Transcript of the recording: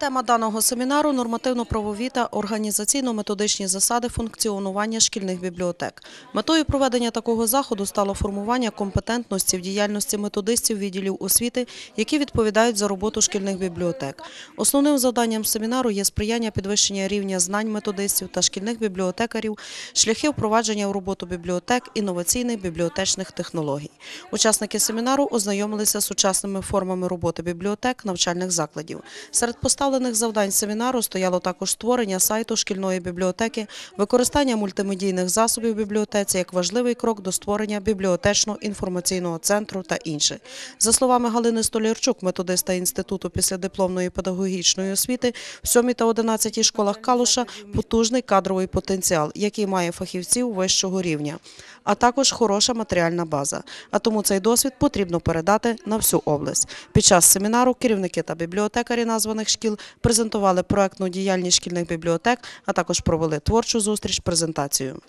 Тема даного семінару – нормативно-правові та організаційно-методичні засади функціонування шкільних бібліотек. Метою проведення такого заходу стало формування компетентності в діяльності методистів відділів освіти, які відповідають за роботу шкільних бібліотек. Основним завданням семінару є сприяння підвищення рівня знань методистів та шкільних бібліотекарів, шляхи впровадження в роботу бібліотек, інноваційних бібліотечних технологій. Учасники семінару ознайомилися з сучасними формами роботи бібліотек навчальних закладів. Серед поставлених завдань семінару стояло також створення сайту шкільної бібліотеки, використання мультимедійних засобів бібліотеці як важливий крок до створення бібліотечно-інформаційного центру та інше. За словами Галини Столярчук, методиста Інституту післядипломної педагогічної освіти, в 7 та 11 школах Калуша потужний кадровий потенціал, який має фахівців вищого рівня, а також хороша матеріальна база. А тому цей досвід потрібно передати на всю область. Під час семінару керівники та бібліотекарі названих шкіл презентували проектну діяльність шкільних бібліотек, а також провели творчу зустріч презентацію.